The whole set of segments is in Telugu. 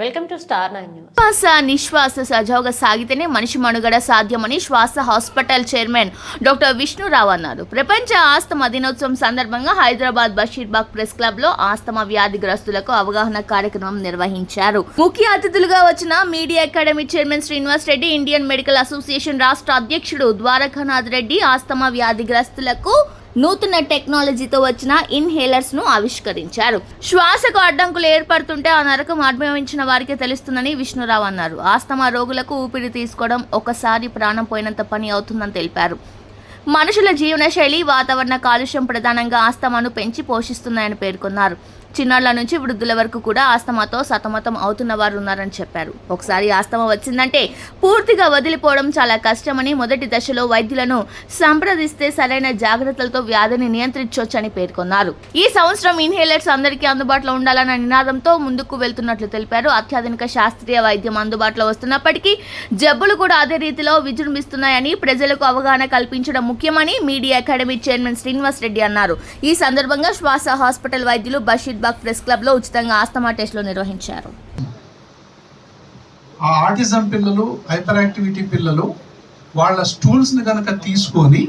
Welcome to star nine news శ్వాస నిశ్వాస సజావుగా సాగితేనే మనిషి మనుగడ సాధ్యమని శ్వాస హాస్పిటల్ చైర్మన్ డాక్టర్ విష్ణురావు అన్నారు. ప్రపంచ ఆస్తమా దినోత్సవం సందర్భంగా హైదరాబాద్ బషీర్బాగ్ ప్రెస్ క్లబ్లో ఆస్తమా వ్యాధిగ్రస్తులకు అవగాహన కార్యక్రమం నిర్వహించారు. ముఖ్య అతిథులుగా వచ్చిన media academy chairman Srinivas Reddy Indian medical association రాష్ట్ర అధ్యక్షుడు ద్వారకానాథ్ రెడ్డి ఆస్తమా వ్యాధిగ్రస్తులకు నూతన టెక్నాలజీతో వచ్చిన ఇన్హేలర్స్ను ఆవిష్కరించారు. శ్వాసకు అడ్డంకులు ఏర్పడుతుంటే ఆ నరకం అనుభవించిన వారికి తెలుస్తుందని విష్ణురావు అన్నారు. ఆస్తమా రోగులకు ఊపిరి తీసుకోవడం ఒకసారి ప్రాణం పోయినంత పని అవుతుందని తెలిపారు. మనుషుల జీవనశైలి వాతావరణ కాలుష్యం ప్రధానంగా ఆస్తమాను పెంచి పోషిస్తున్నాయని పేర్కొన్నారు. చిన్నాళ్ళ నుంచి వృద్ధుల వరకు కూడా ఆస్తమాతో సతమతం అవుతున్న వారు ఉన్నారని చెప్పారు. ఒకసారి ఆస్తమా వచ్చిందంటే పూర్తిగా వదిలిపోవడం చాలా కష్టమని మొదటి దశలో వైద్యులను సంప్రదిస్తే సరైన జాగ్రత్తలతో వ్యాధిని నియంత్రించవచ్చని పేర్కొన్నారు. ఈ సంవత్సరం ఇన్హేలర్స్ అందరికీ అందుబాటులో ఉండాలన్న నినాదంతో ముందుకు వెళ్తున్నట్లు తెలిపారు. అత్యాధునిక శాస్త్రీయ వైద్యం అందుబాటులో వస్తున్నప్పటికీ జబ్బులు కూడా అదే రీతిలో విజృంభిస్తున్నాయని ప్రజలకు అవగాహన కల్పించడం ముఖ్యమని media academy chairman Srinivas Reddy అన్నారు. ఈ సందర్భంగా శ్వాస హాస్పిటల్ వైద్యులు బషీర్బాగ్ ప్రెస్ క్లబ్లో ఉచితంగా ఆస్తమా టెస్టులు నిర్వహించారు. ఆ ఆటిజం పిల్లలు హైపర్ యాక్టివిటీ పిల్లలు వాళ్ళ స్టూల్స్ని కనుక తీసుకొని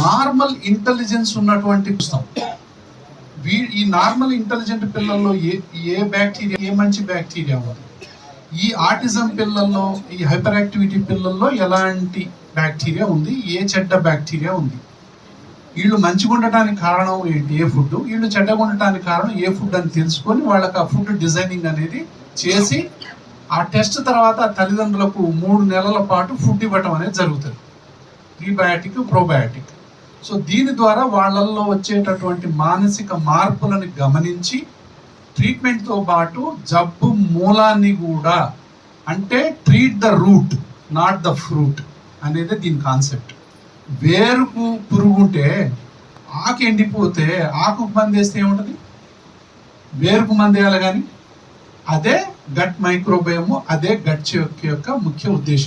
నార్మల్ ఇంటెలిజెన్స్ ఉన్నటువంటి పుస్తకం. వీ ఈ నార్మల్ ఇంటెలిజెంట్ పిల్లల్లో ఏ ఏ బ్యాక్టీరియా ఏ మంచి బ్యాక్టీరియా ఉంది ఈ ఆటిజం పిల్లల్లో ఈ హైపర్ యాక్టివిటీ పిల్లల్లో ఎలాంటి బ్యాక్టీరియా ఉంది ఏ చెడ్డ బ్యాక్టీరియా ఉంది. వీళ్ళు మంచిగా ఉండటానికి కారణం ఏంటి? ఏ ఫుడ్ వీళ్ళు చెడ్డగా ఉండటానికి కారణం ఏ ఫుడ్ అని తెలుసుకొని వాళ్ళకి ఆ ఫుడ్ డిజైనింగ్ అనేది చేసి ఆ టెస్ట్ తర్వాత తల్లిదండ్రులకు మూడు నెలల పాటు ఫుడ్ ఇవ్వటం అనేది జరుగుతుంది. Prebiotic probiotic. సో దీని ద్వారా వాళ్ళల్లో వచ్చేటటువంటి మానసిక మార్పులను గమనించి ట్రీట్మెంట్తో పాటు జబ్బు మూలాన్ని కూడా అంటే treat the root not the fruit అనేది దీని కాన్సెప్ట్ వేరుకు పురుగు ఉంటే ఆకు ఎండిపోతే ఆకు మందేస్తే ఏముంటుంది? వేరుకు మందేయాలి కానీ అదే గట్ మైక్రోబయము అదే గట్ యొక్క యొక్క ముఖ్య ఉద్దేశం.